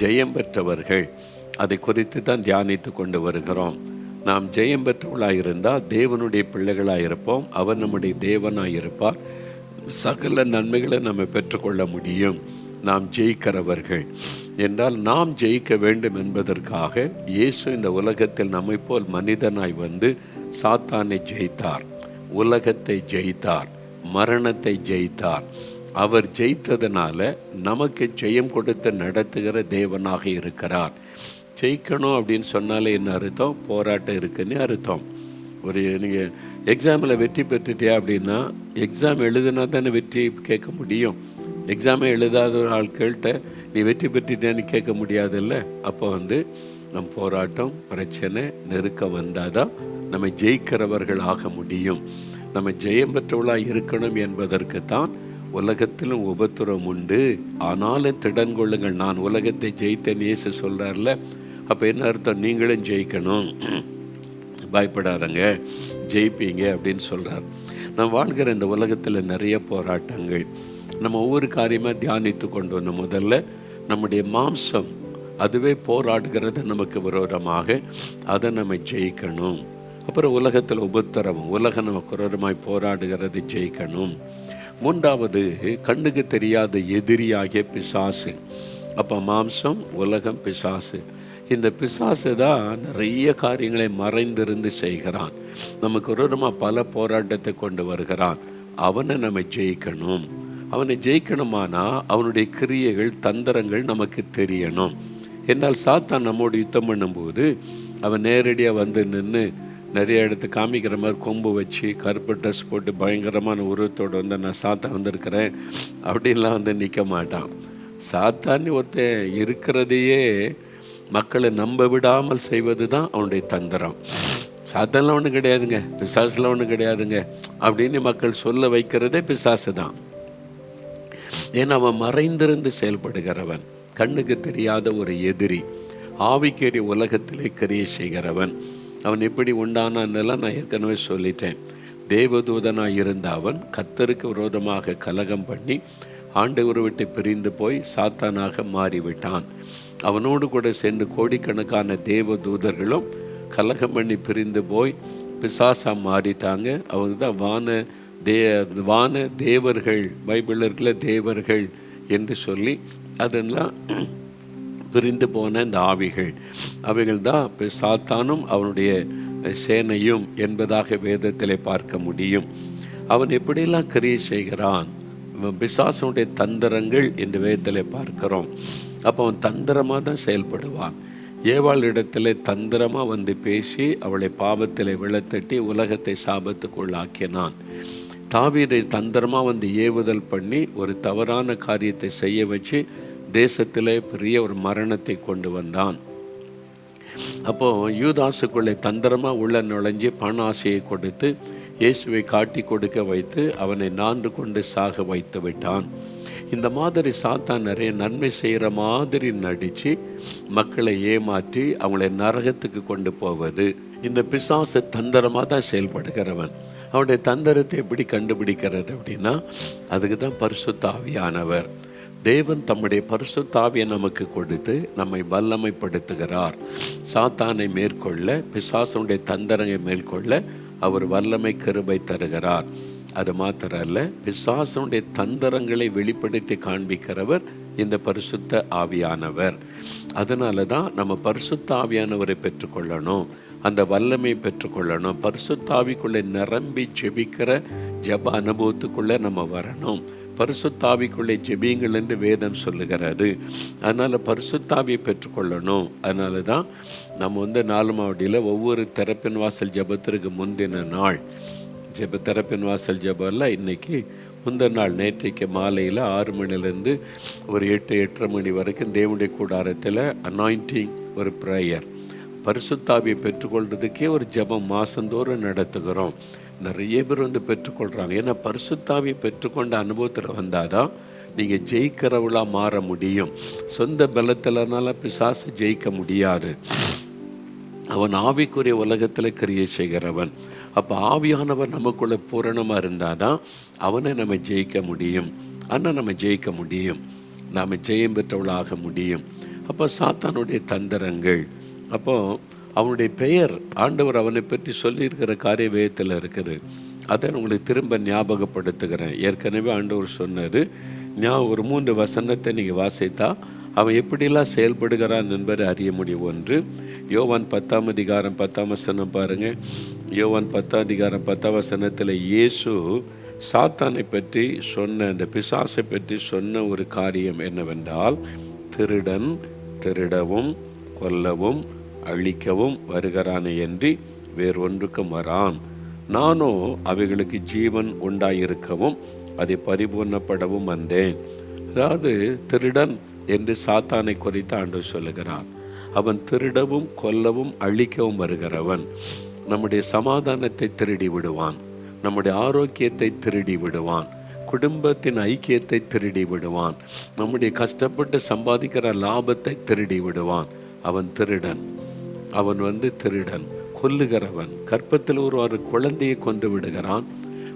ஜெயம் பெற்றவர்கள். அதை குறித்து தான் தியானித்து கொண்டு வருகிறோம். நாம் ஜெயம் பெற்றவர்களாக இருந்தால் தேவனுடைய பிள்ளைகளாக இருப்போம் அவர் நம்முடைய தேவனாக இருப்பார் சகல நன்மைகளை நம்ம பெற்றுக்கொள்ள முடியும். நாம் ஜெயிக்கிறவர்கள். என்றால் நாம் ஜெயிக்க வேண்டும் என்பதற்காக இயேசு இந்த உலகத்தில் நம்மை போல் மனிதனாய் வந்து சாத்தானை ஜெயித்தார். உலகத்தை ஜெயித்தார். மரணத்தை ஜெயித்தார். அவர் ஜெயித்ததுனால நமக்கு ஜெயம் கொடுத்து நடத்துகிற தேவனாக இருக்கிறார். ஜெயிக்கணும் அப்படின்னு சொன்னாலே என்ன அர்த்தம்? போராட்டம் இருக்குன்னு அர்த்தம். ஒரு நீங்கள் எக்ஸாமில் வெற்றி பெற்றுட்டியா அப்படின்னா எக்ஸாம் எழுதுனா தானே வெற்றி கேட்க முடியும். எக்ஸாமே எழுதாத ஒரு ஆட்கள்கிட்ட நீ வெற்றி பெற்றுட்டேன்னு கேட்க முடியாதுல்ல? அப்போ வந்து நம் போராட்டம் பிரச்சனை நெருக்கம் வந்தால் தான் நம்ம ஜெயிக்கிறவர்கள் ஆக முடியும். நம்ம ஜெயம் பெற்றவளாக இருக்கணும் என்பதற்கு தான் உலகத்திலும் உபத்திரம் உண்டு. ஆனாலும் திடன் கொள்ளுங்கள் நான் உலகத்தை ஜெயித்தேன் இயேசு சொல்கிறார்ல அப்போ என்ன அர்த்தம்? நீங்களும் ஜெயிக்கணும். பயப்படாதங்க. ஜெயிப்பீங்க அப்படின்னு சொல்கிறார் நான் வாழ்கிற இந்த உலகத்தில் நிறைய போராட்டங்கள். நம்ம ஒவ்வொரு காரியமாக தியானித்து கொண்டு வந்த முதல்ல நம்முடைய மாம்சம் அதுவே போராடுகிறது நமக்கு விரோதமாக. அதை நம்ம ஜெயிக்கணும். அப்புறம் உலகத்தில் உபத்திரவம். உலகம் நமக்கு விரோதமாய் போராடுகிறது ஜெயிக்கணும். மூன்றாவது கண்ணுக்கு தெரியாத எதிரியாகிய பிசாசு. அப்போ மாம்சம் உலகம் பிசாசு. இந்த பிசாசு தான் நிறைய காரியங்களை மறைந்திருந்து செய்கிறான். நமக்கு விரோதமாக பல போராட்டத்தை கொண்டு வருகிறான். அவனை நம்ம ஜெயிக்கணும். அவனை ஜெயிக்கணுமானா அவனுடைய கிரியைகள் தந்திரங்கள் நமக்கு தெரியணும். என்னால் சாத்தான் நம்மோடு யுத்தம் பண்ணும்போது அவன் நேரடியாக வந்து நின்று நிறைய இடத்து காமிக்கிற மாதிரி கொம்பு வச்சு கருப்பு ட்ரெஸ் போட்டு பயங்கரமான உருவத்தோடு வந்து நான் சாத்தா வந்திருக்கிறேன். அப்படின்லாம் வந்து நிற்க மாட்டான். சாத்தான்னு ஒருத்தன் இருக்கிறதையே மக்களை நம்ப விடாமல் செய்வது தான் அவனுடைய தந்திரம். சாத்தான்லாம் ஒன்றும் கிடையாதுங்க. பிசாசுலாம் ஒன்றும் கிடையாதுங்க. அப்படின்னு மக்கள் சொல்ல வைக்கிறதே பிசாசு தான். ஏன்னா அவன் மறைந்திருந்து செயல்படுகிறவன். கண்ணுக்கு தெரியாத ஒரு எதிரி. ஆவிக்கேறி உலகத்திலே கிரியை செய்கிறவன். அவன் எப்படி உண்டானான்னெல்லாம் நான் ஏற்கனவே சொல்லிட்டேன். தேவதூதனாக இருந்த அவன் கத்தருக்கு விரோதமாக கலகம் பண்ணி ஆண்டவரை விட்டு பிரிந்து போய் சாத்தானாக மாறிவிட்டான். அவனோடு கூட சேர்ந்து கோடிக்கணக்கான தேவதூதர்களும் கலகம் பண்ணி பிரிந்து போய் பிசாசா மாறிட்டாங்க. அவங்க தான் வான தே வான தேவர்கள் பைபிள் இருக்கிற தேவர்கள் என்று சொல்லி அதெல்லாம் பிரிந்து போன இந்த ஆவிகள். அவைகள் தான் இப்போ சாத்தானும் அவனுடைய சேனையும் என்பதாக வேதத்திலே பார்க்க முடியும். அவன் எப்படியெல்லாம் கிரியை செய்கிறான்? பிசாசனுடைய தந்திரங்கள் இந்த வேதத்தில் பார்க்கிறோம். அப்போ அவன் தந்திரமாக தான் செயல்படுவான். ஏவாள் இடத்துல தந்திரமாக வந்து பேசி அவளை பாவத்தில் விழத்தட்டி உலகத்தை சாபத்துக்குள்ளாக்கினான். தாவீதை தந்திரமாக வந்து ஏவுதல் பண்ணி ஒரு தவறான காரியத்தை செய்ய வச்சு தேசத்தில் பெரிய ஒரு மரணத்தை கொண்டு வந்தான். அப்போ யூதாசுக்குள்ளே தந்திரமாக உள்ள நுழைஞ்சு பண ஆசையை கொடுத்து இயேசுவை காட்டி கொடுக்க வைத்து அவனை நான்கு கொண்டு சாக வைத்து விட்டான். இந்த மாதிரி சாத்தான் நிறைய நன்மை செய்கிற மாதிரி நடித்து மக்களை ஏமாற்றி அவங்களை நரகத்துக்கு கொண்டு போவது. இந்த பிசாசு தந்திரமாக தான் செயல்படுகிறவன். அவனுடைய தந்திரத்தை எப்படி கண்டுபிடிக்கிறது அப்படின்னா அதுக்கு தான் பரிசுத்தாவியானவர் தேவன் தம்முடைய பரிசுத்தாவியை நமக்கு கொடுத்து நம்மை வல்லமைப்படுத்துகிறார். சாத்தானை மேற்கொள்ள பிசாசனுடைய தந்திரங்களை மேற்கொள்ள அவர் வல்லமை கருபை தருகிறார். அது மாத்திரம் அல்ல பிசாசனுடைய தந்திரங்களை வெளிப்படுத்தி காண்பிக்கிறவர் இந்த பரிசுத்த ஆவியானவர். அதனால தான் நம்ம பரிசுத்த ஆவியானவரை பெற்றுக்கொள்ளணும். அந்த வல்லமை பெற்றுக்கொள்ளணும். பரிசுத்தாவிக்குள்ளே நிரம்பி ஜெபிக்கிற ஜப அனுபவத்துக்குள்ளே நம்ம வரணும். பரிசுத்தாவிக்குள்ளே ஜெபியுங்கள் என்று வேதம் சொல்லுகிறாரு அதனால் பரிசுத்தாவியை பெற்றுக்கொள்ளணும். அதனால தான் நம்ம வந்து நாலு மாவட்டியில் ஒவ்வொரு திறப்பின் வாசல் ஜபத்திற்கு முந்தின நாள். ஜெப திறப்பின் வாசல் ஜபம்லாம் இன்னைக்கு முந்தின நாள். நேற்றைக்கு மாலையில் ஆறு மணிலேருந்து ஒரு எட்டு எட்டரை மணி வரைக்கும் தேவனுடைய கூடாரத்தில் அனாயிண்டிங் ஒரு ப்ரேயர் பரிசுத்தாவியை பெற்றுக்கொள்றதுக்கே ஒரு ஜெபம் மாதந்தோறும் நடத்துகிறோம். நிறைய பேர் வந்து பெற்றுக்கொள்கிறாங்க ஏன்னா பரிசுத்தாவியை பெற்றுக்கொண்ட அனுபவத்தில் வந்தால் தான் நீங்கள் ஜெயிக்கிறவளாக மாற முடியும். சொந்த பலத்திலனால பிசாசு ஜெயிக்க முடியாது. அவன் ஆவிக்குரிய உலகத்தில் கிரியை செய்கிறவன். அப்போ ஆவியானவர் நமக்குள்ளே பூரணமாக இருந்தால் தான் அவனை நம்ம ஜெயிக்க முடியும். ஆனால் நம்ம ஜெயிக்க முடியும். நாம் ஜெயம் பெற்றவளாக முடியும். அப்போ சாத்தானுடைய தந்திரங்கள். அப்போ அவனுடைய பெயர் ஆண்டவர் அவனை பற்றி சொல்லியிருக்கிற காரிய வேகத்தில் இருக்குது. அதை நான் உங்களுக்கு திரும்ப ஞாபகப்படுத்துகிறேன். ஏற்கனவே ஆண்டவர் சொன்னார் நான் ஒரு மூன்று வசனத்தை நீங்கள் வாசித்தா அவன் எப்படிலாம் செயல்படுகிறான் என்பதை அறிய முடியும். ஒன்று யோவான் பத்தாம் அதிகாரம் பத்தாம் வசனம் பாருங்கள் யோவான் பத்தாம் அதிகாரம் பத்தாம் வசனத்தில் இயேசு சாத்தானை பற்றி சொன்ன அந்த பிசாசை பற்றி சொன்ன ஒரு காரியம் என்னவென்றால் திருடன் திருடவும் கொல்லவும் அழிக்கவும் வருகிறானே என்று வேறொன்றுக்கும் வரான் நானோ அவைகளுக்கு ஜீவன் உண்டாயிருக்கவும் அதை பரிபூர்ணப்படவும் வந்தேன். அதாவது திருடன் என்று சாத்தானை குறித்து ஆண்டு சொல்லுகிறான் அவன் திருடவும் கொல்லவும் அழிக்கவும் வருகிறவன். நம்முடைய சமாதானத்தை திருடி விடுவான். நம்முடைய ஆரோக்கியத்தை திருடி விடுவான். குடும்பத்தின் ஐக்கியத்தை திருடி விடுவான். நம்முடைய கஷ்டப்பட்டு சம்பாதிக்கிற லாபத்தை திருடி விடுவான். அவன் திருடன். அவன் வந்து திருடன் கொல்லுகிறவன். கற்பத்தில் ஒரு ஒரு குழந்தையை கொண்டு விடுகிறான்.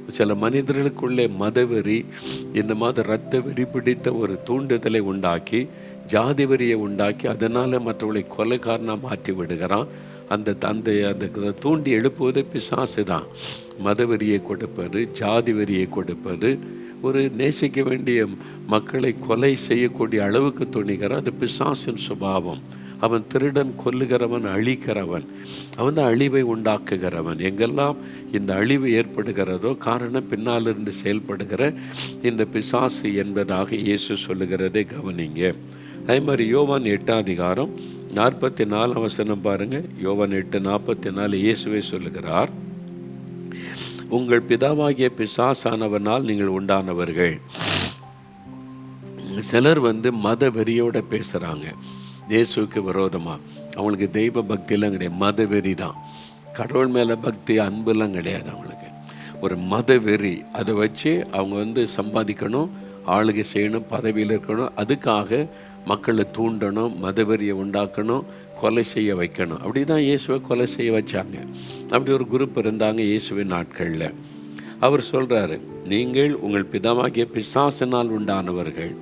சில மனிதர்களுக்குள்ளே மதவெறி இந்த மாதிரி இரத்த வெறி பிடித்த ஒரு தூண்டுதலை உண்டாக்கி ஜாதி வெறியை உண்டாக்கி அதனால் மற்றவர்களை கொலைக்காரனாக மாற்றி விடுகிறான். அந்த அந்த அந்த தூண்டி எழுப்புவது பிசாசு தான் மதவெறியை கொடுப்பது ஜாதி வெறியை கொடுப்பது ஒரு நேசிக்க வேண்டிய மக்களை கொலை செய்யக்கூடிய அளவுக்கு துணிகிறான் அது பிசாசின் சுபாவம். அவன் திருடன் கொல்லுகிறவன் அழிக்கிறவன். அவன் தான் அழிவை உண்டாக்குகிறவன். எங்கெல்லாம் இந்த அழிவு ஏற்படுகிறதோ காரணம் பின்னால் இருந்து செயல்படுகிற இந்த பிசாசு என்பதாக இயேசு சொல்லுகிறதை கவனிங்க. அதே மாதிரி யோவான் எட்டாம் அதிகாரம் நாற்பத்தி நாலு அவசரம் பாருங்க. யோவான் எட்டு நாற்பத்தி நாலு இயேசுவை சொல்லுகிறார் உங்கள் பிதாவாகிய பிசாசானவனால் நீங்கள் உண்டானவர்கள். சிலர் வந்து மத வெறியோட பேசுகிறாங்க இயேசுக்கு விரோதமாக அவங்களுக்கு தெய்வ பக்தியெல்லாம் கிடையாது. மத வெறி தான். கடவுள் மேலே பக்தி அன்புலாம் கிடையாது அவங்களுக்கு. ஒரு மத வெறி அதை வச்சு அவங்க வந்து சம்பாதிக்கணும் ஆளுகை செய்யணும் பதவியில் இருக்கணும். அதுக்காக மக்களை தூண்டணும் மதவெறியை உண்டாக்கணும் கொலை செய்ய வைக்கணும். அப்படி தான் இயேசுவை கொலை செய்ய வச்சாங்க. அப்படி ஒரு குரூப் இருந்தாங்க இயேசுவின் நாட்களில். அவர் சொல்கிறாரு நீங்கள் உங்கள் பிதாவாகிய பிசாசினால் உண்டானவர்கள்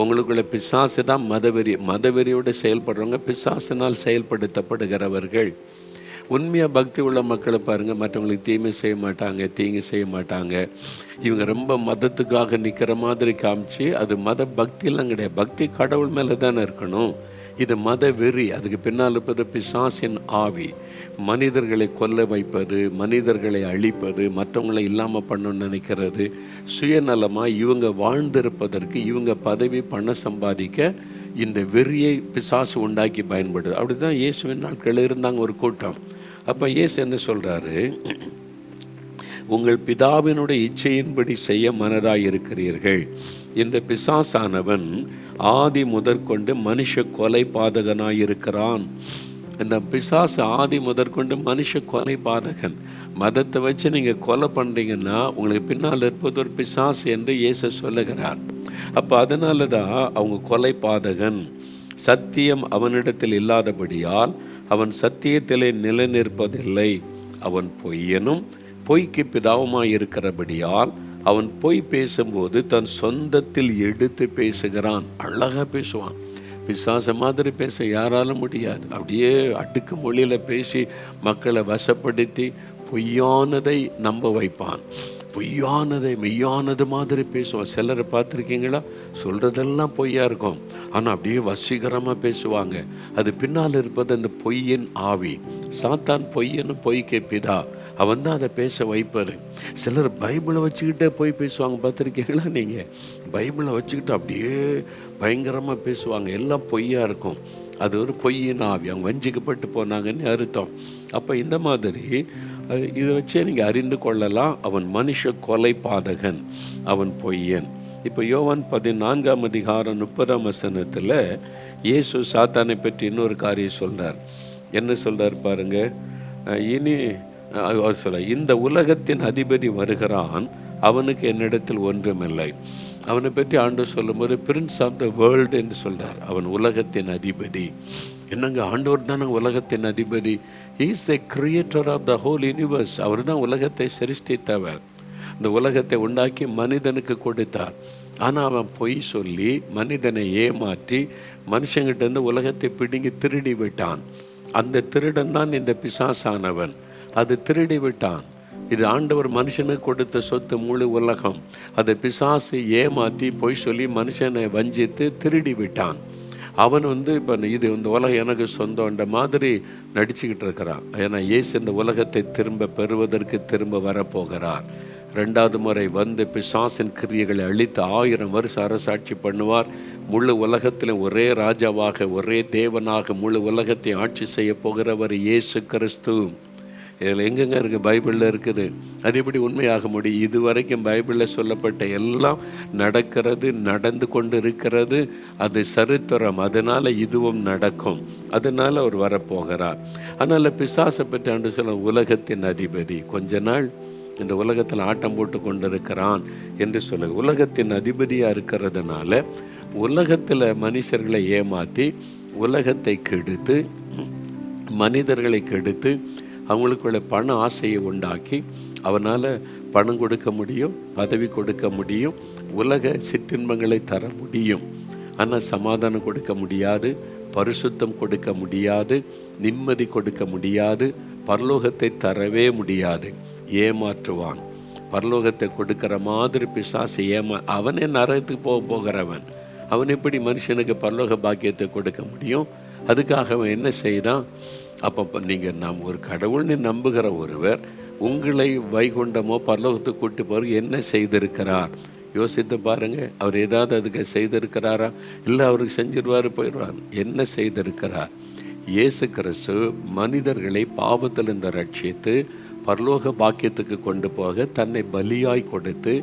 உங்களுக்குள்ள பிசாசு தான் மதவெறி மதவெறியோடு செயல்படுறவங்க பிசாசினால் செயல்படுத்தப்படுகிறவர்கள். உண்மையாக பக்தி உள்ள மக்களை பாருங்கள் மற்றவங்களுக்கு தீமை செய்ய மாட்டாங்க தீங்கு செய்ய மாட்டாங்க. இவங்க ரொம்ப மதத்துக்காக நிற்கிற மாதிரி காமிச்சு அது மத பக்தியெல்லாம் கிடையாது. பக்தி கடவுள் மேலே தானே இருக்கணும். இது மத வெறி. அதுக்கு பின்னால் இருப்பது பிசாசின் ஆவி. மனிதர்களை கொல்ல வைப்பது மனிதர்களை அழிப்பது மற்றவங்களை இல்லாமல் பண்ணணும்னு நினைக்கிறது. சுயநலமாக இவங்க வாழ்ந்திருப்பதற்கு இவங்க பதவி பணம் சம்பாதிக்க இந்த வெறியை பிசாசு உண்டாக்கி பயன்படுது. அப்படி தான் இயேசுவின் நாட்கள் இருந்தாங்க ஒரு கூட்டம். அப்போ இயேசு என்ன சொல்கிறாரு உங்கள் பிதாவினுடைய இச்சையின்படி செய்ய மனதாக இருக்கிறீர்கள். இந்த பிசாசானவன் ஆதி முதற்கொண்டு மனுஷ கொலை பாதகனாயிருக்கிறான். இந்த பிசாசு ஆதி முதற்கொண்டு மனுஷ கொலை பாதகன். மதத்தை வச்சு நீங்கள் கொலை பண்ணுறீங்கன்னா உங்களுக்கு பின்னால் இருப்பது ஒரு பிசாசு என்று இயேசு சொல்லுகிறார். அப்போ அதனால தான் அவங்க கொலை பாதகன். சத்தியம் அவனிடத்தில் இல்லாதபடியால் அவன் சத்தியத்திலே நிலைநிற்பதில்லை. அவன் பொய்யனும் பொய்க்கு பிதாவுமாய் இருக்கிறபடியால் அவன் பொய் பேசும்போது தன் சொந்தத்தில் எடுத்து பேசுகிறான். அழகாக பேசுவான். பிசாச மாதிரி பேச யாராலும் முடியாது. அப்படியே அடுக்கு மொழியில் பேசி மக்களை வசப்படுத்தி பொய்யானதை நம்ப வைப்பான். பொய்யானதை மெய்யானது மாதிரி பேசுவான். சிலரை பார்த்துருக்கீங்களா? சொல்கிறதெல்லாம் பொய்யா இருக்கும். ஆனால் அப்படியே வசீகரமாக பேசுவாங்க. அது பின்னால் இருப்பது அந்த பொய்யின் ஆவி. சாத்தான் பொய்யன்னு பொய்க்கு பிதா அவன் தான் அதை பேச வைப்பார். சிலர் பைபிளை வச்சுக்கிட்டே போய் பேசுவாங்க பார்த்துருக்கீங்களா நீங்கள் பைபிளை வச்சுக்கிட்டு அப்படியே பயங்கரமாக பேசுவாங்க. எல்லாம் பொய்யாக இருக்கும். அது ஒரு பொய்யின் ஆவி. அவங்க வஞ்சிக்கப்பட்டு போனாங்கன்னு அர்த்தம். அப்போ இந்த மாதிரி இதை வச்சே நீங்கள் அறிந்து கொள்ளலாம். அவன் மனுஷ கொலை பாதகன். அவன் பொய்யன். இப்போ யோவான் பதினான்காம் அதிகாரம் முப்பதாம் வசனத்தில் இயேசு சாத்தானை பற்றி இன்னொரு காரியம் சொல்கிறார் என்ன சொல்கிறார் பாருங்கள் இனி அவர் சொல்ல இந்த உலகத்தின் அதிபதி வருகிறான் அவனுக்கு என்னிடத்தில் ஒன்றுமில்லை. அவனை பற்றி ஆண்டு சொல்லும்போது பிரின்ஸ் ஆஃப் த வேர்ல்டு என்று சொல்கிறார் அவன் உலகத்தின் அதிபதி. என்னங்க ஆண்டவர் தானே உலகத்தின் அதிபதி? Is the creator of the whole universe அவர் தான் உலகத்தை சிருஷ்டித்தவர். இந்த உலகத்தை உண்டாக்கி மனிதனுக்கு கொடுத்தார். ஆனால் அவன் பொய் சொல்லி மனிதனை ஏமாற்றி மனுஷங்கிட்ட இருந்து உலகத்தை பிடுங்கி திருடி விட்டான். அந்த திருடன் தான் இந்த பிசாசானவன். அது திருடி விட்டான் இது ஆண்டவர் மனுஷனுக்கு கொடுத்த சொத்து முழு உலகம். அதை பிசாசு ஏமாற்றி பொய் சொல்லி மனுஷனை வஞ்சித்து திருடி விட்டான் அவன் வந்து இப்போ இது இந்த உலகம் எனக்கு சொந்தம்ன்ற மாதிரி நடிச்சுக்கிட்டு இருக்கிறான். ஏன்னா இயேசு இந்த உலகத்தை திரும்ப பெறுவதற்கு திரும்ப வரப்போகிறார். ரெண்டாவது முறை வந்து பிசாசின் கிரியைகளை அழித்து ஆயிரம் வருஷம் அரசாட்சி பண்ணுவார். முழு உலகத்திலும் ஒரே ராஜாவாக ஒரே தேவனாக முழு உலகத்தை ஆட்சி செய்ய போகிறவர் இயேசு கிறிஸ்து. இதில் எங்கெங்க இருக்குது பைபிளில் இருக்குது. அது எப்படி உண்மையாக முடியும் இது வரைக்கும் பைபிளில் சொல்லப்பட்ட எல்லாம் நடக்கிறது நடந்து கொண்டு இருக்கிறது அது சரித்திரம். அதனால் இதுவும் நடக்கும். அதனால் அவர் வரப்போகிறார். அதனால் பிசாசை பற்றி அன்று சொல்ல உலகத்தின் அதிபதி கொஞ்ச நாள் இந்த உலகத்தில் ஆட்டம் போட்டு கொண்டிருக்கிறான் என்று சொல்ல. உலகத்தின் அதிபதியாக இருக்கிறதுனால உலகத்தில் மனுஷர்களை ஏமாற்றி உலகத்தை கெடுத்து மனிதர்களை கெடுத்து அவங்களுக்குள்ள பண ஆசையை உண்டாக்கி அவனால் பணம் கொடுக்க முடியும் பதவி கொடுக்க முடியும் உலக சிற்றின்பங்களை தர முடியும். ஆனால் சமாதானம் கொடுக்க முடியாது பரிசுத்தம் கொடுக்க முடியாது நிம்மதி கொடுக்க முடியாது பரலோகத்தை தரவே முடியாது. ஏமாற்றுவான். பரலோகத்தை கொடுக்கிற மாதிரி பிசாசு ஏமா அவனே நரகத்துக்கு போக போகிறவன். அவன் எப்படி மனுஷனுக்கு பரலோக பாக்கியத்தை கொடுக்க முடியும்? அதுக்காக அவன் என்ன செய்தான்? அப்போ நீங்கள் நாம் ஒரு கடவுள்னு நம்புகிற ஒருவர் உங்களை வைகுண்டமோ பரலோகத்துக்கு கூட்டி போகிற என்ன செய்திருக்கிறார்? யோசித்து பாருங்கள் அவர் ஏதாவது அதுக்கு செய்திருக்கிறாரா? இல்லை அவருக்கு செஞ்சிருவார் போயிடுவார். என்ன செய்திருக்கிறார்? இயேசு கிறிஸ்து மனிதர்களை பாவத்திலிருந்து ரட்சித்து பரலோக பாக்கியத்துக்கு கொண்டு போக தன்னை பலியாய் கொடுத்து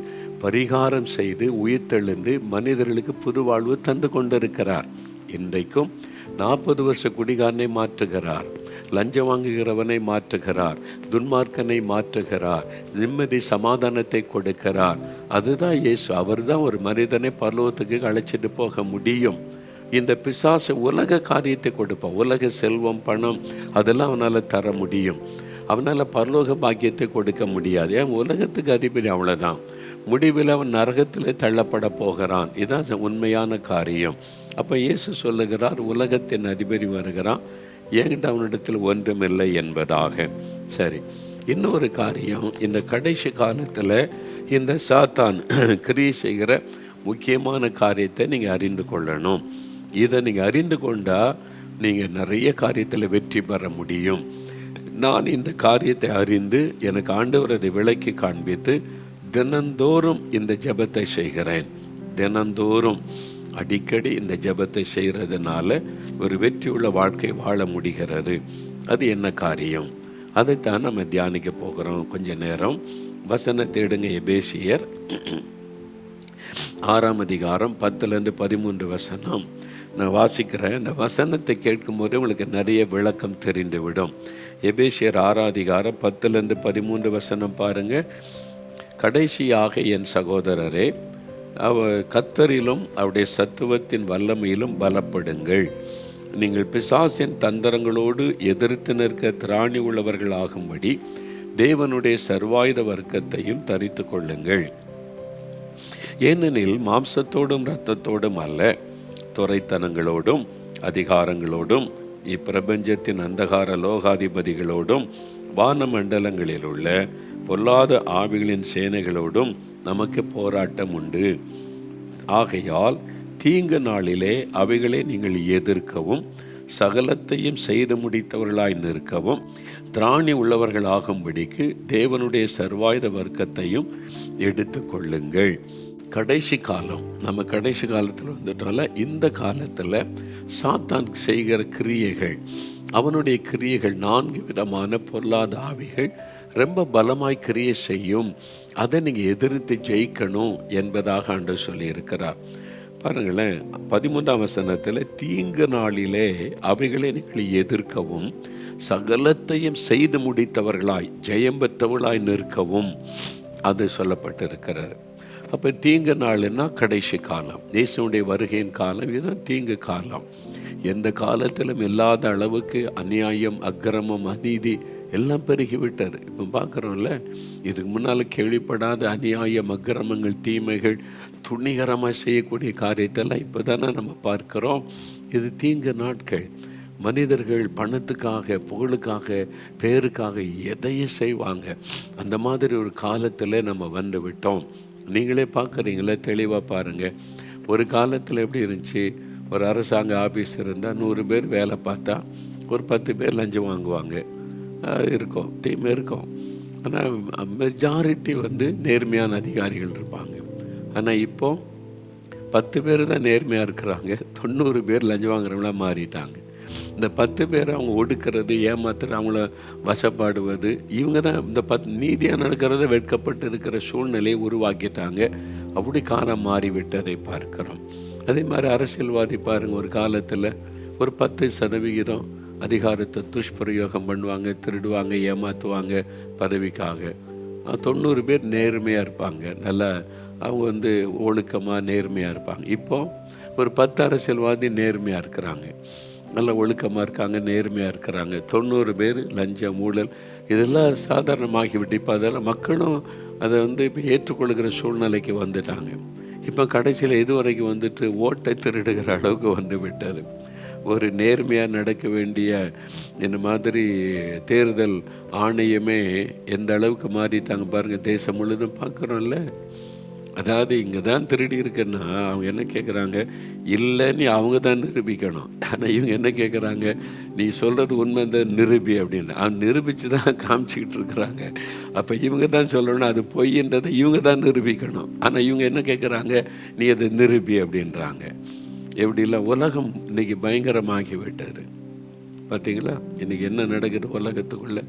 பரிகாரம் செய்து உயிர்த்தெழுந்து மனிதர்களுக்கு புது வாழ்வு தந்து கொண்டிருக்கிறார். இன்றைக்கும் நாற்பது வருஷ குடிகாரனை மாற்றுகிறார். லஞ்சம் வாங்குகிறவனை மாற்றுகிறார். துன்மார்க்கனை மாற்றுகிறார். நிம்மதி சமாதானத்தை கொடுக்கிறார். அதுதான் இயேசு. அவர் தான் ஒரு மனிதனை பரலோகத்துக்கு அழைச்சிட்டு போக முடியும். இந்த பிசாசு உலக காரியத்தை கொடுப்பான். உலக செல்வம் பணம் அதெல்லாம் அவனால் தர முடியும். அவனால் பரலோக பாக்கியத்தை கொடுக்க முடியாது. ஏன்? உலகத்துக்கு அதிபதி அவ்வளோதான் முடிவில் அவன் நரகத்தில் தள்ளப்பட போகிறான். இதுதான் உண்மையான காரியம். அப்போ இயேசு சொல்லுகிறார் உலகத்தின் அதிபதி வருகிறான். என்கிட்ட அவனிடத்தில் ஒன்றுமில்லை என்பதாக. சரி இன்னொரு காரியம் இந்த கடைசி காலத்தில் இந்த சாத்தான் கிரியை செய்கிற முக்கியமான காரியத்தை நீங்கள் அறிந்து கொள்ளணும். இதை நீங்கள் அறிந்து கொண்டால் நீங்கள் நிறைய காரியத்தில் வெற்றி பெற முடியும். நான் இந்த காரியத்தை அறிந்து எனக்கு ஆண்டவர் அதை விளக்கி காண்பித்து தினந்தோறும் இந்த ஜெபத்தை செய்கிறேன். தினந்தோறும் அடிக்கடி இந்த ஜெபத்தை செய்கிறதுனால ஒரு வெற்றியுள்ள வாழ்க்கை வாழ முடிகிறது. அது என்ன காரியம்? அதைத்தான் நம்ம தியானிக்க போகிறோம் கொஞ்ச நேரம். வசன தேடுங்க எபேசியர். ஆறாம் அதிகாரம் பத்துலேருந்து பதிமூன்று வசனம். நான் வாசிக்கிறேன். இந்த வசனத்தை கேட்கும்போது உங்களுக்கு நிறைய விளக்கம் தெரிந்துவிடும். எபேசியர் ஆறாம் அதிகாரம் பத்துலேருந்து பதிமூன்று வசனம் பாருங்கள் கடைசியாக என் சகோதரரே அவ கத்தரிலும் அவருடைய சத்துவத்தின் வல்லமையிலும் பலப்படுங்கள். நீங்கள் பிசாசின் தந்திரங்களோடு எதிர்த்து நிற்க திராணி உள்ளவர்கள் ஆகும்படி தேவனுடைய சர்வாயுத வர்க்கத்தையும் தரித்து கொள்ளுங்கள். ஏனெனில் மாம்சத்தோடும் இரத்தத்தோடும் அல்ல துறைத்தனங்களோடும் அதிகாரங்களோடும் இப்பிரபஞ்சத்தின் அந்தகார லோகாதிபதிகளோடும் வானமண்டலங்களில் உள்ள பொல்லாத ஆவிகளின் சேனைகளோடும் நமக்கு போராட்டம் உண்டு. ஆகையால் தீங்கு நாளிலே அவைகளை நீங்கள் எதிர்க்கவும் சகலத்தையும் செய்து முடித்தவர்களாய் நிற்கவும் திராணி உள்ளவர்களாகும்படிக்கு தேவனுடைய சர்வாயுத வர்க்கத்தையும் எடுத்து கொள்ளுங்கள். கடைசி காலம் நம்ம கடைசி காலத்தில் வந்துட்டால இந்த காலத்தில் சாத்தான் செய்கிற கிரியைகள் அவனுடைய கிரியைகள் நான்கு விதமான பொருளாத ஆவிகள் ரொம்ப பலமாய் கிரியை செய்யும். அதை நீங்கள் எதிர்த்து ஜெயிக்கணும் என்பதாக ஆண்டு சொல்லியிருக்கிறார். பாருங்களேன் பதிமூன்றாம் வசனத்தில் தீங்கு நாளிலே அவைகளை நீங்கள் எதிர்க்கவும் சகலத்தையும் செய்து முடித்தவர்களாய் ஜெயம் பெற்றவர்களாய் நிற்கவும் அது சொல்லப்பட்டிருக்கிறது. அப்போ தீங்கு நாளுன்னா கடைசி காலம் இயேசுடைய வருகையின் காலம் இதுதான் தீங்கு காலம். எந்த காலத்திலும் இல்லாத அளவுக்கு அநியாயம் அக்கிரமம் அநீதி எல்லாம் பெருகிவிட்டார் இப்போ பார்க்குறோம்ல இதுக்கு முன்னால் கேள்விப்படாத அநியாயம் அக்கிரமங்கள் தீமைகள் துணிகரமாக செய்யக்கூடிய காரியத்தெல்லாம் இப்போ தானே நம்ம பார்க்குறோம். இது தீங்கு நாட்கள். மனிதர்கள் பணத்துக்காக புகழுக்காக பேருக்காக எதையும் செய்வாங்க. அந்த மாதிரி ஒரு காலத்தில் நம்ம வந்து விட்டோம் நீங்களே பார்க்குறீங்களே தெளிவாக பாருங்கள் ஒரு காலத்தில் எப்படி இருந்துச்சு? ஒரு அரசாங்க ஆஃபீஸ் இருந்தால் நூறு பேர் வேலை பார்த்தா ஒரு பத்து பேர் லஞ்சம் வாங்குவாங்க. இருக்கும். டீம் இருக்கும். ஆனால் மெஜாரிட்டி வந்து நேர்மையான அதிகாரிகள் இருப்பாங்க. ஆனால் இப்போ பத்து பேர் தான் நேர்மையாக இருக்கிறாங்க. தொண்ணூறு பேர் லஞ்சம் வாங்குறவங்களா மாறிட்டாங்க. இந்த பத்து பேர் அவங்க ஒடுக்கிறது ஏமாத்துறது அவங்கள வசப்பாடுவது இவங்க தான் இந்த பத் நீதியாக நடக்கிறத வெட்கப்பட்டு இருக்கிற சூழ்நிலையை உருவாக்கிட்டாங்க. அப்படி காலம் மாறிவிட்டதை பார்க்கிறோம். அதே மாதிரி அரசியல்வாதி பாருங்க ஒரு காலத்தில் ஒரு பத்து சதவிகிதம் அதிகாரத்தை துஷ்பிரயோகம் பண்ணுவாங்க திருடுவாங்க ஏமாற்றுவாங்க பதவிக்காக. தொண்ணூறு பேர் நேர்மையாக இருப்பாங்க. நல்லா அவங்க வந்து ஒழுக்கமாக நேர்மையாக இருப்பாங்க. இப்போ ஒரு பத்து அரசியல்வாதி நேர்மையாக இருக்கிறாங்க. நல்ல ஒழுக்கமாக இருக்காங்க நேர்மையாக இருக்கிறாங்க. தொண்ணூறு பேர் லஞ்சம் ஊழல் இதெல்லாம் சாதாரணமாகிவிட்டு இப்போ அதெல்லாம் மக்களும் அதை வந்து இப்போ ஏற்றுக்கொள்கிற சூழ்நிலைக்கு வந்துட்டாங்க. இப்போ கடைசியில் இது வரைக்கும் வந்துட்டு ஓட்டை திருடுகிற அளவுக்கு வந்து விட்டார். ஒரு நேர்மையாக நடக்க வேண்டிய இந்த மாதிரி தேர்தல் ஆணையமே எந்த அளவுக்கு மாறிட்டாங்க பாருங்கள் தேசம் முழுதும் பார்க்குறோம்ல அதாவது இங்கே தான் திருடி இருக்குன்னா அவங்க என்ன கேட்குறாங்க இல்லைன்னு அவங்க தான் நிரூபிக்கணும். ஆனால் இவங்க என்ன கேட்குறாங்க நீ சொல்கிறது உண்மை இந்த நிரூபி அப்படின்னு. அவன் நிரூபித்து தான் காமிச்சிக்கிட்டு இருக்கிறாங்க. அப்போ இவங்க தான் சொல்லணும் அது பொய்ன்றதை இவங்க தான் நிரூபிக்கணும். ஆனால் இவங்க என்ன கேட்குறாங்க நீ அதை நிரூபி அப்படின்றாங்க. எப்படிலாம் உலகம் இன்னைக்கு பயங்கரமாகி விட்டார் பார்த்தீங்களா இன்னைக்கு என்ன நடக்குது உலகத்துக்குள்ளே?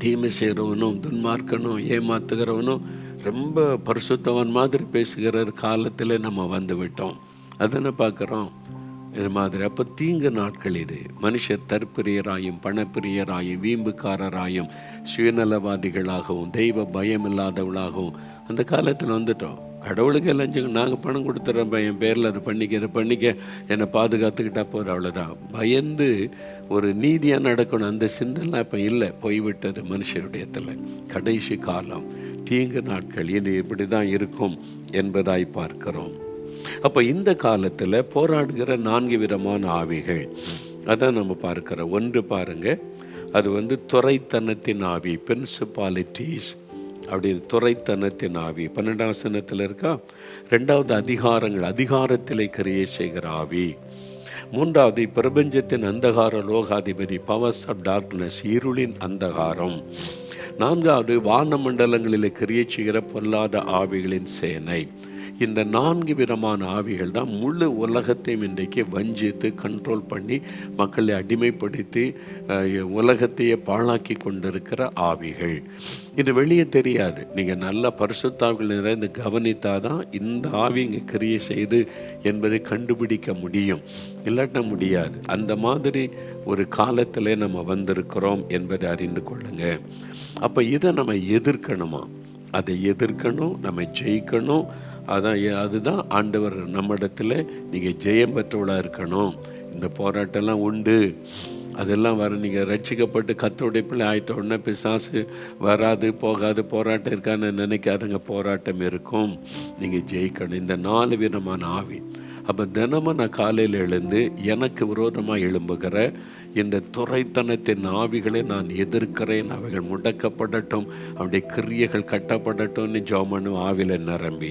தீமை செய்கிறவனும் துன்மார்க்கனும் ஏமாத்துகிறவனும் ரொம்ப பரிசுத்தவன் மாதிரி பேசுகிற காலத்தில் நம்ம வந்து விட்டோம். அதனை பார்க்குறோம். இது மாதிரி. அப்போ தீங்கு நாட்கள் இது. மனுஷர் தற்பிரியராயும் பணப்பிரியராயும் வீம்புக்காரராயும் சுயநலவாதிகளாகவும் தெய்வ பயம் இல்லாதவளாகவும் அந்த காலத்தில் வந்துட்டோம். கடவுளுக்கு லஞ்சம் நாங்கள் பணம் கொடுத்துட்றோம் என் பேரில் அதை பண்ணிக்க பண்ணிக்க. என்னை பாதுகாத்துக்கிட்டா போகிற அவ்வளோதான் பயந்து ஒரு நீதியாக நடக்கணும் அந்த சிந்தனை இப்போ இல்லை. போய்விட்டது மனுஷருடையத்தில் கடைசி காலம் தீங்கு நாட்கள் இது இப்படி தான் இருக்கும் என்பதாய் பார்க்கிறோம். அப்போ இந்த காலத்தில் போராடுகிற நான்கு விதமான ஆவிகள். அதான் நம்ம பார்க்குறோம். ஒன்று பாருங்க. அது வந்து துறைத்தனத்தின் ஆவி பிரின்சிபாலிட்டிஸ் அப்படி துறைத்தனத்தின் ஆவி. பன்னெண்டாம் சனத்தில் இருக்கா? ரெண்டாவது அதிகாரங்கள் அதிகாரத்திலே கிரியை செய்கிற ஆவி. மூன்றாவது பிரபஞ்சத்தின் அந்தகார லோகாதிபதி பவர்ஸ் ஆஃப் டார்க்னஸ் இருளின் அந்தகாரம். நான்காவது வான மண்டலங்களில் கிரியை செய்கிற பொல்லாத ஆவிகளின் சேனை. இந்த நான்கு விதமான ஆவிகள் தான் முழு உலகத்தையும் இன்றைக்கு வஞ்சித்து கண்ட்ரோல் பண்ணி மக்களை அடிமைப்படுத்தி உலகத்தையே பாழாக்கி கொண்டிருக்கிற ஆவிகள். இது வெளியே தெரியாது. நீங்கள் நல்ல பரிசுத்தாவிகள் நிறைந்து கவனித்தால் தான் இந்த ஆவி இங்கே கிரியை செய்து என்பதை கண்டுபிடிக்க முடியும். இல்லாட்ட முடியாது. அந்த மாதிரி ஒரு காலத்தில் நம்ம வந்திருக்கிறோம் என்பதை அறிந்து கொள்ளுங்க. அப்போ இதை நம்ம எதிர்க்கணுமா? அதை எதிர்க்கணும் நம்ம ஜெயிக்கணும் அதான் அதுதான் ஆண்டவர் நம்மிடத்தில் நீங்கள் ஜெயம் பெற்றவளாக இருக்கணும். இந்த போராட்டம்லாம் உண்டு. அதெல்லாம் வர நீங்கள் ரட்சிக்கப்பட்டு கத்தோடைய பிள்ளை ஆயிட்ட உடனே பிசாசு வராது போகாது போராட்டம் இருக்கான்னு நினைக்காதுங்க. போராட்டம் இருக்கும். நீங்கள் ஜெயிக்கணும். இந்த நாலு விதமான ஆவி. அப்போ தினமும் நான் காலையில் எழுந்து எனக்கு விரோதமாக எழும்புகிற இந்த துறைத்தனத்தின் ஆவிகளை நான் எதிர்க்கிறேன். அவைகள் முடக்கப்படட்டும். அவருடைய கிரியைகள் கட்டப்படட்டும்னு ஜோமனு ஆவில நிரம்பி.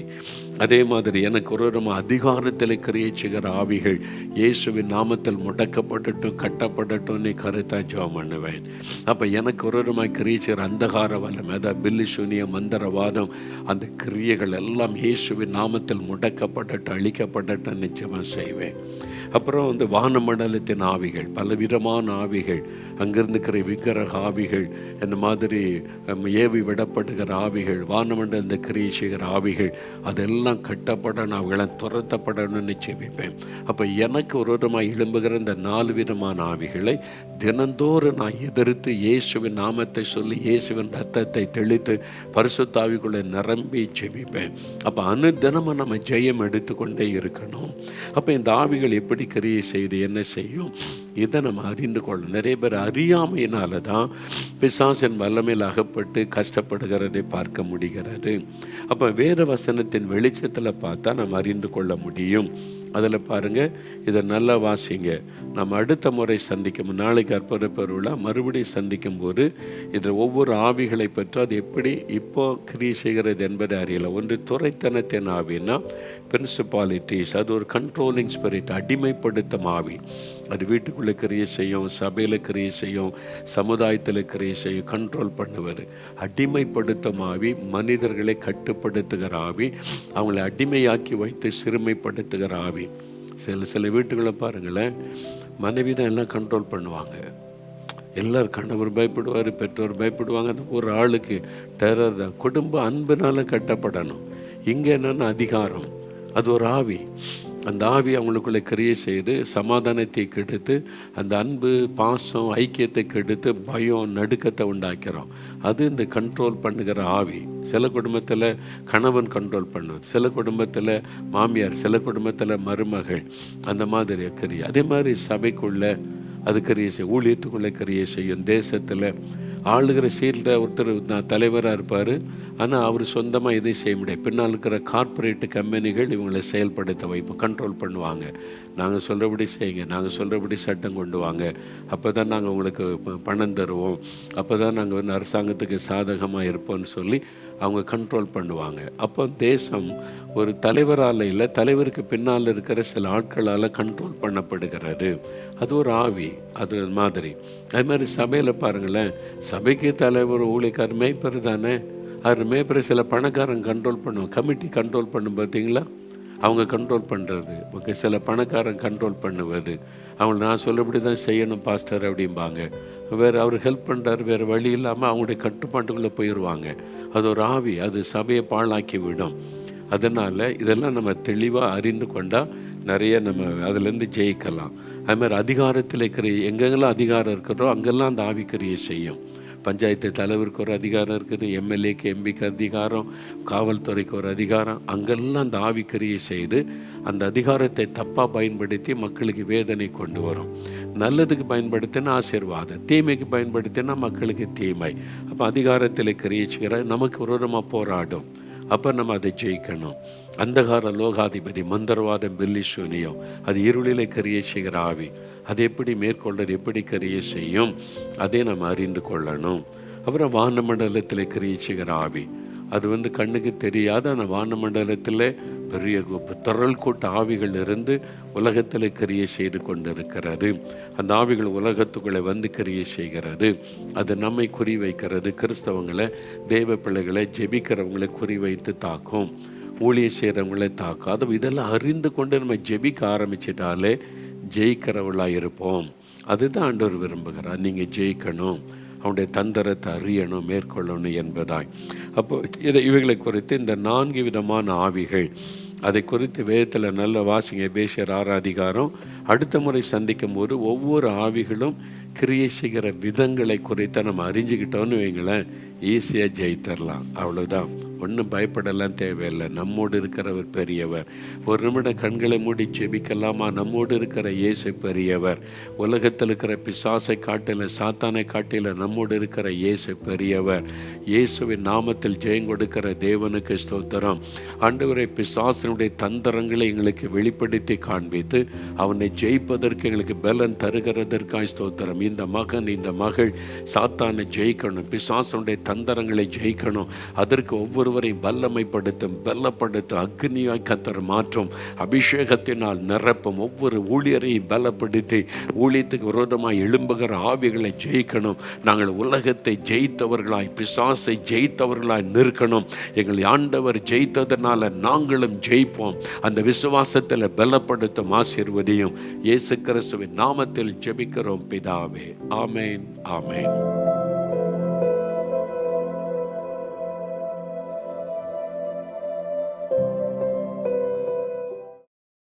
அதே மாதிரி எனக்கு விரோதமாக அதிகாரத்தில் கிரியை செய்கிற ஆவிகள் இயேசுவின் நாமத்தில் முடக்கப்படட்டும் கட்டப்படட்டும்னு கருத்தா ஜோம் பண்ணுவேன் அப்போ எனக்கு விரோதமாக கிரியை செய்கிற அந்தகார வல்லம் அதாவது பில்லி சூனிய மந்திரவாதம் அந்த கிரியைகள் எல்லாம் இயேசுவின் நாமத்தில் முடக்கப்படட்டும் அழிக்கப்படட்டும் நிச்சயமாக செய்வேன். அப்புறம் வந்து வானமண்டலத்தின் ஆவிகள் பலவிதமான ஆவிகள் அங்கிருந்து இருக்கிற விக்கிரக ஆவிகள் இந்த மாதிரி ஏவி விடப்படுகிற ஆவிகள் வானமண்டல கிரியை செய்கிற ஆவிகள் அதெல்லாம் கட்டப்படணும் அவங்களாம் துரத்தப்படணும்னு நிச்சயிப்பேன் அப்போ எனக்கு ஒரு விதமாக எழும்புகிற இந்த நாலு விதமான ஆவிகளை தினந்தோறும் நான் எதிர்த்து இயேசுவின் நாமத்தை சொல்லி இயேசுவின் ரத்தத்தை தெளித்து பரிசுத்தாவிக்குள்ளே நிரம்பி ஜெபிப்பேன். அப்போ அனுதினமும் நம்ம ஜெயம் எடுத்துக்கொண்டே இருக்கணும். அப்போ இந்த ஆவிகள் எப்படி கிரியை செய்து என்ன செய்யும்? இதை நம்ம அறிந்து கொள்ளணும். நிறைய பேர் அறியாமையினால தான் பிசாசின் வல்லமையில் அகப்பட்டு கஷ்டப்படுகிறதை பார்க்க முடிகிறது. அப்போ வேத வசனத்தின் வெளிச்சத்தில் பார்த்தா நம்ம அறிந்து கொள்ள முடியும். அதில் பாருங்கள் இதை நல்லா வாசிங்க. நம்ம அடுத்த முறை சந்திக்கும் நாளைக்கு அற்புத பெருவிழா மறுபடியும் சந்திக்கும் போது இதில் ஒவ்வொரு ஆவிகளை பெற்று அது எப்படி இப்போ கிரி செய்கிறது என்பதை அறியலை ஒன்று துறைத்தனத்தின் ஆவின்னா பிரின்சிபாலிட்டிஸ் அது ஒரு கண்ட்ரோலிங் ஸ்பிரிட் அடிமைப்படுத்தும் ஆவி. அது வீட்டுக்குள்ளே கிரியை செய்யும் சபையில் கிரியை செய்யும் சமுதாயத்தில் கிரியை செய்யும் கண்ட்ரோல் பண்ணுவார் அடிமைப்படுத்தும் ஆவி மனிதர்களை கட்டுப்படுத்துகிற ஆவி அவங்களை அடிமையாக்கி வைத்து சிறுமைப்படுத்துகிற ஆவி. சில சில வீட்டுகளை பாருங்களேன் மனைவி தான் எல்லாம் கண்ட்ரோல் பண்ணுவாங்க. எல்லோரும் கணவர் பயப்படுவார் பெற்றோர் பயப்படுவாங்க. ஒரு ஆளுக்கு டெரர் தான். குடும்ப அன்புனால கட்டப்படணும். இங்கே என்னென்னா அதிகாரம். அது ஒரு ஆவி. அந்த ஆவி அவங்களுக்குள்ளே கிரியை செய்து சமாதானத்தை கெடுத்து அந்த அன்பு பாசம் ஐக்கியத்தை கெடுத்து பயம் நடுக்கத்தை உண்டாக்கிறோம். அது இந்த கண்ட்ரோல் பண்ணுகிற ஆவி. சில குடும்பத்தில் கணவன் கண்ட்ரோல் பண்ணுவது சில குடும்பத்தில் மாமியார் சில குடும்பத்தில் மருமகள் அந்த மாதிரி கிரியை. அதே மாதிரி சபைக்குள்ளே அது கிரியை செய்யும் ஊழியத்துக்குள்ளே கிரியை செய்யும் தேசத்தில் ஆளுகிற சீட்டில் ஒருத்தர் நான் தலைவராக இருப்பார். ஆனால் அவர் சொந்தமாக எதையும் செய்ய முடியாது. பின்னால் இருக்கிற கார்ப்பரேட்டு கம்பெனிகள் இவங்களை செயல்படுத்த வைப்போம் கண்ட்ரோல் பண்ணுவாங்க. நாங்கள் சொல்கிறபடி செய்யுங்க. நாங்கள் சொல்கிறபடி சட்டம் கொண்டு வாங்க. அப்போ தான் நாங்கள் உங்களுக்கு பணம் தருவோம். அப்போ தான் நாங்கள் வந்து அரசாங்கத்துக்கு சாதகமாக இருப்போம்னு சொல்லி அவங்க கண்ட்ரோல் பண்ணுவாங்க. அப்போ தேசம் ஒரு தலைவரால் இல்லை தலைவருக்கு பின்னால் இருக்கிற சில ஆட்களால் கண்ட்ரோல் பண்ணப்படுகிறது. அது ஒரு ஆவி அது மாதிரி. அது மாதிரி சபையில் பாருங்களேன் சபைக்கு தலைவர் ஊழிக்கார் மேய்ப்பர் தானே. அவர் மேய்ப்பரை சில பணக்காரங்க கண்ட்ரோல் பண்ணுவோம் கமிட்டி கண்ட்ரோல் பண்ணும் பார்த்தீங்களா அவங்க கண்ட்ரோல் பண்ணுறது ஓகே சில பணக்காரன் கண்ட்ரோல் பண்ணுவது. அவங்க நான் சொல்லபடி தான் செய்யணும் பாஸ்டர் அப்படிம்பாங்க. வேறு அவர் ஹெல்ப் பண்ணுறாரு வேறு வழி இல்லாமல் அவங்களுடைய கட்டுப்பாட்டுக்குள்ளே போயிடுவாங்க அது ஒரு ஆவி அது சபையை பாழாக்கி விடும் அதனால் இதெல்லாம் நம்ம தெளிவாக அறிந்து கொண்டால் நிறைய நம்ம அதுலேருந்து ஜெயிக்கலாம். அதுமாதிரி அதிகாரத்தில் இருக்கிற எங்கெங்கெல்லாம் அதிகாரம் இருக்கிறதோ அங்கெல்லாம் அந்த ஆவிக்கிரியை செய்யும். பஞ்சாயத்து தலைவருக்கு ஒரு அதிகாரம் இருக்குது எம்எல்ஏக்கு எம்பிக்கு அதிகாரம் காவல்துறைக்கு ஒரு அதிகாரம். அங்கெல்லாம் அந்த ஆவிக்கரியை செய்து அந்த அதிகாரத்தை தப்பாக பயன்படுத்தி மக்களுக்கு வேதனை கொண்டு வரும். நல்லதுக்கு பயன்படுத்தினா ஆசீர்வாதம் தீமைக்கு பயன்படுத்தினா மக்களுக்கு தீமை. அப்போ அதிகாரத்தில் கிரியிச்சுக்கிற நமக்கு விரோதமாக போராடும். அப்போ நம்ம அதை ஜெயிக்கணும். அந்தகார லோகாதிபதி மந்திரவாதம் பில்லி சூனியம் அது இருளிலே கரிய செய்கிற ஆவி. அது எப்படி மேற்கொள்றது எப்படி கரிய செய்யும் அதை நம்ம அறிந்து கொள்ளணும். அப்புறம் வானமண்டலத்தில் கிரியை செய்கிற ஆவி. அது வந்து கண்ணுக்கு தெரியாத அந்த வானமண்டலத்தில் பெரிய திரள் கூட்ட ஆவிகள் இருந்து உலகத்தில் கிரியை செய்து கொண்டிருக்கிறாரு அந்த ஆவிகள் உலகத்துக்குள்ளே வந்து கிரியை செய்கிறாரு அது நம்மை குறி வைக்கிறது. கிறிஸ்தவங்களை தெய்வ பிள்ளைகளை ஜெபிக்கிறவங்களை குறி வைத்து தாக்கும். ஊழிய செய்கிறவங்களை தாக்கும். அது இதெல்லாம் அறிந்து கொண்டு நம்ம ஜெபிக்க ஆரம்பிச்சிட்டாலே ஜெயிக்கிறவளாக இருப்போம் அதுதான் ஆண்டவர் விரும்புகிறார். நீங்கள் ஜெயிக்கணும். அவனுடைய தந்திரத்தை அறியணும் மேற்கொள்ளணும் என்பதாய். அப்போ இதை இவைகளை குறித்து இந்த நான்கு விதமான ஆவிகள் அதை குறித்து வேதத்தில் நல்ல வாசிங்க பேசியர் ஆராதிகாரம் அடுத்த முறை சந்திக்கும் போது ஒவ்வொரு ஆவிகளும் கிரியை செய்கிற விதங்களை குறித்து நம்ம அறிஞ்சுக்கிட்டோன்னு வைங்களேன் ஈஸியாக ஜெயித்தரலாம். அவ்வளோதான் ஒன்றும் பயப்படலாம் தேவையில்லை. நம்மோடு இருக்கிறவர் பெரியவர். ஒரு நிமிடம் கண்களை மூடி ஜெபிக்கலாமா? நம்மோடு இருக்கிற இயேசு பெரியவர். உலகத்தில் இருக்கிற பிசாசை காட்டில சாத்தானை காட்டில நம்மோடு இருக்கிற இயேசு பெரியவர். இயேசுவின் நாமத்தில் ஜெயம் கொடுக்கிற தேவனுக்கு ஸ்தோத்திரம். ஆண்டவரை பிசாசனுடைய தந்திரங்களை எங்களுக்கு வெளிப்படுத்தி காண்பித்து அவனை ஜெயிப்பதற்கு எங்களுக்கு பலன் தருகிறதற்காய் ஸ்தோத்திரம். இந்த மகன் இந்த மகள் சாத்தானை ஜெயிக்கணும். பிசாசனுடைய தந்திரங்களை ஜெயிக்கணும். அதற்கு ஒவ்வொரு ஒருவரை வல்லமைப்படுத்தும் பலப்படுத்தும் அக்னியாய் கத்தர் மாற்றும். அபிஷேகத்தினால் நிரப்பும் ஒவ்வொரு ஊழியரையும் பலப்படுத்தி ஊழியத்துக்கு விரோதமாய் எழும்புகிற ஆவிகளை ஜெயிக்கணும். நாங்கள் உலகத்தை ஜெயித்தவர்களாய் பிசாசை ஜெயித்தவர்களாய் நிற்கணும். எங்களை ஆண்டவர் ஜெயித்ததனால நாங்களும் ஜெயிப்போம். அந்த விசுவாசத்தில் பலப்படுத்தும் ஆசிர்வதியும். இயேசு கிறிஸ்துவின் நாமத்தில் ஜெபிக்கிறோம் பிதாவே. ஆமேன் ஆமேன்.